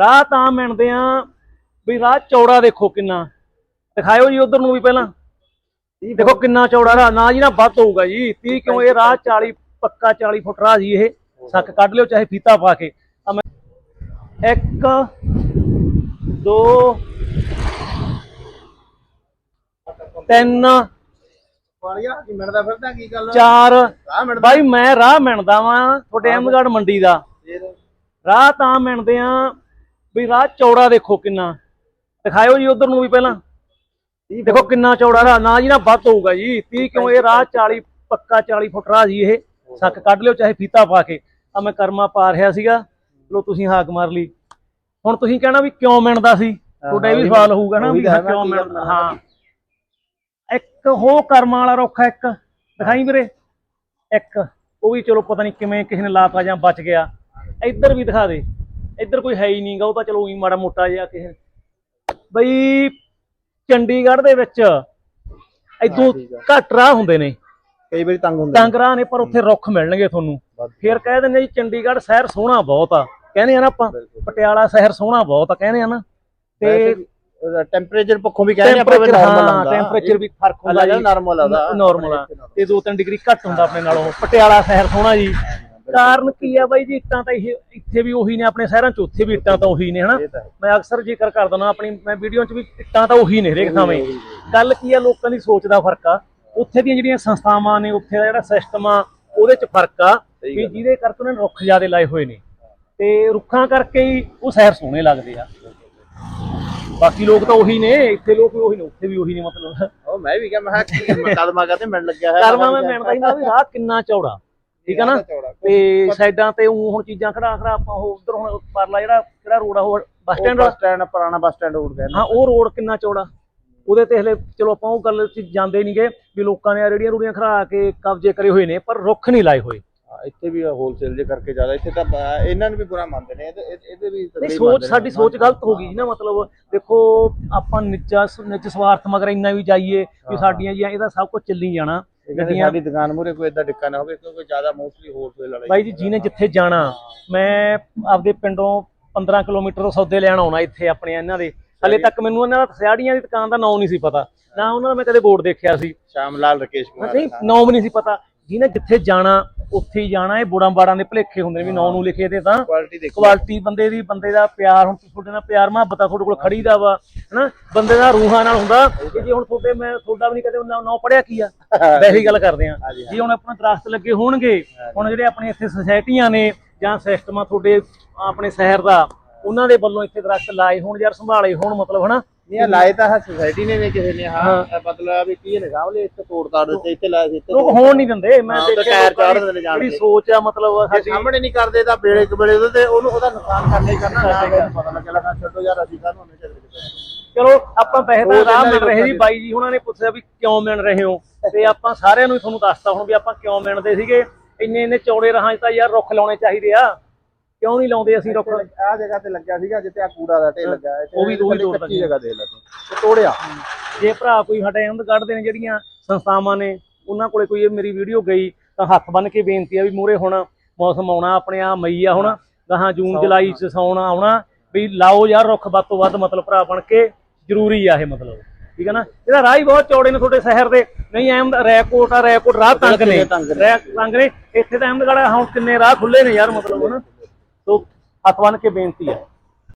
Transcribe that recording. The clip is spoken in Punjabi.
ਰਾਹ ਤਾਂ ਮਿਣਦੇ ਆ ਵੀ ਰਾਹ ਚੌੜਾ ਦੇਖੋ ਕਿੰਨਾ। ਦਿਖਾਇਓ ਜੀ ਉਧਰ ਨੂੰ ਵੀ ਪਹਿਲਾਂ। ਦੇਖੋ ਕਿੰਨਾ ਚੌੜਾ ਰਾਹ ਨਾ ਜੀ ਨਾ ਵੱਧ ਹੋਊਗਾ ਜੀ। 30 ਕਿਉਂ ਇਹ ਰਾਹ 40 ਪੱਕਾ 40 ਫੁੱਟ ਰਾਹ ਜੀ ਇਹ। ਸੱਕ ਕੱਢ ਲਿਓ ਚਾਹੇ ਫੀਤਾ ਪਾ ਕੇ। ਆ ਮੈਂ ਇੱਕ ਦੋ ਤਿੰਨ। ਵਾਲੀਆ ਕੀ ਮਿਲਦਾ ਫਿਰਦਾ ਕੀ ਗੱਲ ਚਾਰ। ਆ ਮਿਲਦਾ ਬਾਈ ਮੈਂ ਰਾਹ ਮਿਣਦਾ ਵਾਂ ਤੁਹਾਡੇ ਅਹਿਮਦਗੜ੍ਹ ਮੰਡੀ ਦਾ। ਰਾਹ ਤਾਂ ਮਿਣਦੇ ਆ ਵੀ ਰਾਹ ਚੌੜਾ ਦੇਖੋ ਕਿੰਨਾ। ਦਿਖਾਇਓ ਜੀ ਉਧਰ ਨੂੰ ਵੀ ਪਹਿਲਾਂ। ਦੇਖੋ ਕਿੰਨਾ ਚੌੜਾ ਰਾਹ। ਨਾ ਜੀ ਨਾ ਵੱਧ ਹੋਊਗਾ ਜੀ। 30 ਕਿਉਂ? ਇਹ ਰਾਹ 40 ਪੱਕਾ 40 ਫੁੱਟ ਰਾਹ ਜੀ ਇਹ। ਸੱਕ ਕੱਢ ਲਿਓ ਚਾਹੇ ਫੀਤਾ ਪਾ ਕੇ। ਆ ਮੈਂ ਕਰਮਾ ਪਾ ਰਿਹਾ ਸੀਗਾ। ਚਲੋ ਤੁਸੀਂ ਹਾਕ ਮਾਰ ਲਈ। ਹੁਣ ਤੁਸੀਂ ਕਹਿਣਾ ਵੀ ਕਿਉਂ ਮਿਣਦਾ ਸੀ? ਤੁਹਾਡਾ ਇਹ ਵੀ ਸਵਾਲ ਹੋਊਗਾ ਨਾ ਵੀ ਕਿਉਂ ਮਿਣਦਾ? ਕਰਨਾ। ਹਾਂ। ਇੱਕ ਹੋ ਕਰਮਾਂ ਵਾਲਾ ਰੁੱਖ ਇੱਕ। ਦਿਖਾਈ ਵੀਰੇ? ਇੱਕ। ਉਹ ਵੀ ਚਲੋ ਪਤਾ ਨਹੀਂ ਕਿਵੇਂ ਕਿਸੇ ਨੇ ਲਾਤਾ ਜਾਂ ਬਚ ਗਿਆ। ਇੱਧਰ ਵੀ ਦਿਖਾ ਦੇ। ਇੱਧਰ ਕੋਈ ਹੈ ਹੀ ਨਹੀਂਗਾ ਉਹ ਤਾਂ ਚਲੋ ਉਹੀ ਮਾੜਾ ਮੋਟਾ ਜਿਹਾ ਕਿਸੇ ਬਈ ਚੰਡੀਗੜ੍ਹ ਦੇ ਵਿੱਚ ਇਦੋਂ ਠੀਕ ਆ। ਘੱਟ ਰਾਹ ਹੁੰਦੇ ਨੇ। ਕਈ ਵਾਰੀ ਤੰਗ ਹੁੰਦਾ ਤੰਗ ਰਾਹ ਨੇ ਪਰ ਉੱਥੇ ਰੁੱਖ ਮਿਲਣਗੇ ਤੁਹਾਨੂੰ। ਫਿਰ ਕਹਿ ਦਿੰਦੇ ਜੀ ਚੰਡੀਗੜ੍ਹ ਸ਼ਹਿਰ ਸੋਹਣਾ ਬਹੁਤ ਆ। ਕਹਿੰਦੇ ਆ ਨਾ ਆਪਾਂ ਬਿਲਕੁਲ। ਪਟਿਆਲਾ ਸ਼ਹਿਰ ਸੋਹਣਾ ਬਹੁਤ ਆ ਕਹਿੰਦੇ ਆ ਨਾ। ਤੇ ਟੈਂਪਰੇਚਰ ਪੱਖੋਂ ਵੀ ਕਹਿੰਦੇ ਆਪਾਂ ਟੈਂਪਰੇਚਰ ਨਾਰਮਲ ਹਾਂ ਹੁੰਦਾ ਟੈਂਪਰੇਚਰ ਵੀ ਫ਼ਰਕ ਹੁੰਦਾ ਹੁੰਦਾ ਜੀ। ਨਾਰਮਲ ਆਦਾ ਨਾਰਮਲ ਆ। ਤੇ 2-3 ਡਿਗਰੀ ਘੱਟ ਹੁੰਦਾ ਆਪਣੇ ਨਾਲੋਂ। ਪਟਿਆਲਾ ਸ਼ਹਿਰ ਸੋਹਣਾ ਜੀ। ਕਾਰਨ ਕੀ ਆ ਬਾਈ ਜੀ ਇੱਟਾਂ ਤਾਂ ਇਹ ਇੱਥੇ ਵੀ ਉਹੀ ਨੇ ਆਪਣੇ ਸ਼ਹਿਰਾਂ 'ਚ ਉੱਥੇ ਵੀ ਇੱਟਾਂ ਤਾਂ ਉਹੀ ਨੇ ਹਨਾ। ਮੈਂ ਅਕਸਰ ਜ਼ਿਕਰ ਕਰਦਾ ਨਾ ਆਪਣੀ ਮੈਂ ਵੀਡੀਓ 'ਚ ਵੀ ਇੱਟਾਂ ਤਾਂ ਉਹੀ ਨੇ ਹਰੇਕ ਥਾਵੇਂ। ਗੱਲ ਕੀ ਆ ਲੋਕਾਂ ਦੀ ਸੋਚ ਦਾ ਫ਼ਰਕ ਆ। ਉੱਥੇ ਦੀਆਂ ਜਿਹੜੀਆਂ ਸੰਸਥਾਵਾਂ ਨੇ ਉੱਥੇ ਦਾ ਜਿਹੜਾ ਸਿਸਟਮ ਆ ਉਹਦੇ 'ਚ ਫ਼ਰਕ ਆ ਵੀ। ਜਿਹਦੇ ਕਰਕੇ ਉਹਨਾਂ ਨੇ ਰੁੱਖ ਜ਼ਿਆਦੇ ਲਾਏ ਹੋਏ ਨੇ। ਤੇ ਰੁੱਖਾਂ ਕਰਕੇ ਹੀ ਉਹ ਸ਼ਹਿਰ ਸੋਹਣੇ ਲੱਗਦੇ ਆ। ਬਾਕੀ ਲੋਕ ਤਾਂ ਉਹੀ ਨੇ ਇੱਥੇ ਲੋਕ ਵੀ ਉਹੀ ਨੇ ਉੱਥੇ ਵੀ ਉਹੀ ਨੇ ਮਤਲਬ। ਉਹ ਮੈਂ ਵੀ ਕਿਹਾ ਮੈਂ ਕਿਹਾ ਕਦਮਾਂ ਕਰਦੇ ਮਿਲਣ ਲੱਗਿਆ ਹੈ ਕਰਮਾ ਮੈਂ ਮਿਣਦਾ ਹੀ ਨਾ ਵੀ ਰਾਹ ਕਿੰਨਾ ਚੌੜਾ। ਠੀਕ ਆ ਨਾ? ਤੇ ਸਾਈਡਾਂ ਤੇ ਊਂ ਹੁਣ ਚੀਜ਼ਾਂ ਖੜਾ ਖੜਾ ਆਪਾਂ ਉਹ ਉਧਰ ਹੁਣ ਪਰਲਾ ਜਿਹੜਾ ਕਿਹੜਾ ਰੋਡ ਆ ਉਹ ਬੱਸ ਸਟੈਂਡ ਬੱਸ ਸਟੈਂਡ ਪੁਰਾਣਾ ਬੱਸ ਸਟੈਂਡ ਰੋਡ ਕਹਿੰਦੇ ਹਾਂ ਉਹ ਰੋਡ ਕਿੰਨਾ ਚੌੜਾ? ਉਹਦੇ ਤੇ ਹਲੇ ਚਲੋ ਆਪਾਂ ਉਹ ਗੱਲ 'ਚ ਜਾਂਦੇ ਨਹੀਂਗੇ ਵੀ ਲੋਕਾਂ ਨੇ ਰੇੜੀਆਂ ਰੂੜੀਆਂ ਖੜਾ ਕੇ ਕਬਜ਼ੇ ਕਰੇ ਹੋਏ ਨੇ ਪਰ ਰੁੱਖ ਨਹੀਂ ਲਾਏ ਹੋਏ। ਹਾਂ, ਇੱਥੇ ਵੀ ਹੋਲਸੇਲ ਜੇ ਕਰਕੇ ਜ਼ਿਆਦਾ ਇੱਥੇ ਤਾਂ ਇਹਨਾਂ ਨੂੰ ਵੀ ਬੁਰਾ ਮੰਨਦੇ ਨੇ ਇਹਦੇ ਵੀ ਨਹੀਂ ਸੋਚ। ਸਾਡੀ ਸੋਚ ਗਲਤ ਹੋ ਗਈ ਜੀ ਨਾ ਮਤਲਬ ਦੇਖੋ ਆਪਾਂ ਨਿੱਜਾ ਨਿੱਜ ਸਵਾਰਥ ਮਗਰ ਇੰਨਾ ਵੀ ਜਾਈਏ ਵੀ ਸਾਡੀਆਂ ਜੀਆਂ ਇਹਦਾ ਸਭ ਕੁਝ ਚੱਲੀ ਜਾਣਾ। ਗੱਡੀਆਂ ਸਾਡੀ ਦੁਕਾਨ ਮੂਰੇ ਕੋਈ ਏਦਾਂ ਡਿੱਕਾ ਨਾ ਹੋਵੇ ਕਿਉਂਕਿ ਜ਼ਿਆਦਾ ਮੋਸਟਲੀ ਹੋਲਸੇਲ ਵਾਲੇ ਬਾਈ ਜੀ ਜਿਹਨੇ ਜਿੱਥੇ ਜਾਣਾ ਮੈਂ ਆਪਦੇ ਪਿੰਡੋਂ 15 ਕਿਲੋਮੀਟਰ ਤੋਂ ਸੌਦੇ ਲੈਣ ਆਉਣਾ ਇੱਥੇ ਆਪਣੇ ਇਹਨਾਂ ਦੇ। ਹਲੇ ਤੱਕ ਮੈਨੂੰ ਇਹਨਾਂ ਦਾ ਸਿਆੜੀਆਂ ਦੀ ਦੁਕਾਨ ਦਾ ਨਾਮ ਨਹੀਂ ਸੀ ਪਤਾ। ਨਾ ਉਹਨਾਂ ਦਾ ਮੈਂ ਕਦੇ ਬੋਰਡ ਦੇਖਿਆ ਸੀ। ਸ਼ਾਮ ਲਾਲ ਰਕੇਸ਼ ਕੁਮਾਰ ਨਹੀਂ ਨਾਮ ਨਹੀਂ ਸੀ ਪਤਾ। ਜਿਹਨੇ ਜਿੱਥੇ ਜਾਣਾ ਉੱਥੇ ਹੀ ਜਾਣਾ ਇਹ ਬੋੜਾਂ ਬਾੜਾਂ ਦੇ ਭਲੇਖੇ ਹੁੰਦੇ ਨੇ ਵੀ ਨਾਂ ਨੂੰ ਲਿਖੇ ਤੇ ਤਾਂ। ਕੁਆਲਿਟੀ ਦੇਖੋ ਕੁਆਲਿਟੀ ਬੰਦੇ ਦੀ ਬੰਦੇ ਦਾ ਪਿਆਰ ਹੁਣ ਤੁਹਾਡੇ ਨਾਲ ਪਿਆਰ ਮੁਹੱਬਤ ਆ ਤੁਹਾਡੇ ਕੋਲ ਖੜੀ ਦਾ ਵਾ ਹਨਾ? ਬੰਦੇ ਦਾ ਰੂਹਾਂ ਨਾਲ ਹੁੰਦਾ। ਕਿ ਜੇ ਹੁਣ ਤੁਹਾਡੇ ਮੈਂ ਤੁਹਾਡਾ ਵੀ ਨਹੀਂ ਕਦੇ ਨਾਂ ਪੜਿਆ ਕੀ ਆ? ਵੈਸੇ ਗੱਲ ਕਰਦੇ ਆ ਜੀ ਹੁਣ ਆਪਣਾ ਦਰਖਤ ਲੱਗੇ ਹੋਣਗੇ ਹੁਣ ਜਿਹੜੇ ਆਪਣੇ ਇੱਥੇ ਸੁਸਾਇਟੀਆਂ ਨੇ ਜਾਂ ਸਿਸਟਮ ਤੁਹਾਡੇ ਆਪਣੇ ਸ਼ਹਿਰ ਦਾ ਉਹਨਾਂ ਦੇ ਵੱਲੋਂ ਇੱਥੇ ਦਰਖਤ ਲਾਏ ਹੋਣ ਯਾਰ ਸੰਭਾਲੇ ਹੋਣ ਮਤਲਬ ਹਨਾ? ਨਹੀਂ ਲਾਏ ਤਾਂ ਸੋਸਾਇਟੀ ਨੇ ਵੀ ਕਿਸੇ ਨੇ ਹਾਂ ਮਤਲਬ ਵੀ ਕੀ ਨੇ ਸਾਹਮਣੇ ਇੱਥੇ ਤੋੜ ਤਾੜ ਦਿੱਤੇ ਇੱਥੇ ਲਾਏ ਸੀ ਇੱਥੇ ਲੋਕ ਹੋਣ ਨਹੀਂ ਦਿੰਦੇ ਮੈਂ ਤਾਂ ਟਾਇਰ ਚਾੜ੍ਹ ਦਿੰਦੇ ਜਾਣ ਜਿਹੜੀ। ਸੋਚ ਆ ਮਤਲਬ ਸਾਡੀ ਸਾਹਮਣੇ ਨਹੀਂ ਕਰਦੇ ਤਾਂ ਵੇਲੇ ਕਬਲੇ ਉਹਦੇ ਤੇ ਉਹਨੂੰ ਉਹਦਾ ਨੁਕਸਾਨ ਕਰਨਾ ਹੀ ਕਰਨਾ ਨਾ ਪਤਾ ਲੱਗਿਆ ਲੱਗਾ ਛੱਡੋ ਯਾਰ ਅਸੀਂ ਕਾਹਨੂੰ ਉਹਨੇ ਚੱਲ ਚਲੋ ਆਪਾਂ ਪੈਸੇ ਤਾਂ ਇਹਨਾਂ ਮਿਲ ਰਹੇ ਜੀ ਬਾਈ ਜੀ ਉਹਨਾਂ ਨੇ ਪੁੱਛਿਆ ਵੀ ਕਿਉਂ ਮਿਲ ਰਹੇ ਹੋ? ਤੇ ਆਪਾਂ ਸਾਰਿਆਂ ਨੂੰ ਤੁਹਾਨੂੰ ਦੱਸਤਾ ਹੁਣ ਵੀ ਆਪਾਂ ਕਿਉਂ ਮਿਲਦੇ ਸੀਗੇ। ਇੰਨੇ ਇੰਨੇ ਚੌੜੇ ਰਾਹਾਂ 'ਚ ਤਾਂ ਯਾਰ ਰੁੱਖ ਲਾਉਣੇ ਚਾਹੀਦੇ ਆ। ਕਿਉਂ ਨਹੀਂ ਲਾਉਂਦੇ ਅਸੀਂ ਰੁੱਖ? ਆ ਜਗ੍ਹਾ ਤੇ ਲੱਗਿਆ ਸੀਗਾ ਜਿੱਥੇ ਆ ਕੂੜਾ ਦਾ ਢੇਰ ਲੱਗਾ ਹੈ ਉਹ ਵੀ- ਉਹ ਵੀ ਤੋੜ ਕੱਚੀ ਦਿੱਤਾ ਜਗ੍ਹਾ ਦੇ ਲਾ ਤੂੰ ਤੋੜਿਆ। ਜੇ ਭਰਾ ਕੋਈ ਸਾਡੇ ਅੰਦ ਕੱਢਦੇ ਨੇ ਜਿਹੜੀਆਂ ਸੰਸਥਾਵਾਂ ਨੇ ਉਹਨਾਂ ਕੋਲੇ ਕੋਈ ਇਹ ਮੇਰੀ ਵੀਡੀਓ ਗਈ ਤਾਂ ਹੱਥ ਬੰਨ ਕੇ ਬੇਨਤੀ ਆ ਵੀ ਮੂਰੇ ਹੁਣ ਮੌਸਮ ਆਉਣਾ ਆਪਣੇ ਆ ਮਈ ਆ ਹੁਣ ਗਾਹਾਂ ਜੂਨ ਜੁਲਾਈ ਚ ਸੌਣਾ ਆਉਣਾ ਵੀ ਲਾਓ ਯਾਰ ਰੁੱਖ ਵੱਧ ਤੋਂ ਵੱਧ ਮਤਲਬ ਭਰਾ ਬਣ ਕੇ ਜ਼ਰੂਰੀ ਆ ਇਹ ਮਤਲਬ ਠੀਕ ਹੈ ਨਾ? ਇਹਦਾ ਰਾਹ ਹੀ ਬਹੁਤ ਚੌੜੇ ਨੇ ਤੁਹਾਡੇ ਸ਼ਹਿਰ ਦੇ। ਨਹੀਂ ਐਮ ਰੈਕੋਟ ਆ ਰੈਕੋਟ ਰਾਹ ਤੰਗ ਨੇ। ਤੰਗ ਨੇ। ਨੇ। ਇੱਥੇ ਤਾਂ ਅਹਿਮਦਗੜ੍ਹ ਹੁਣ ਕਿੰਨੇ ਰਾਹ ਖੁੱਲੇ ਨੇ ਯਾਰ ਮਤਲਬ ਹਨਾ? ਸੋ ਹੱਥ ਬੰਨ ਕੇ ਬੇਨਤੀ ਹੈ।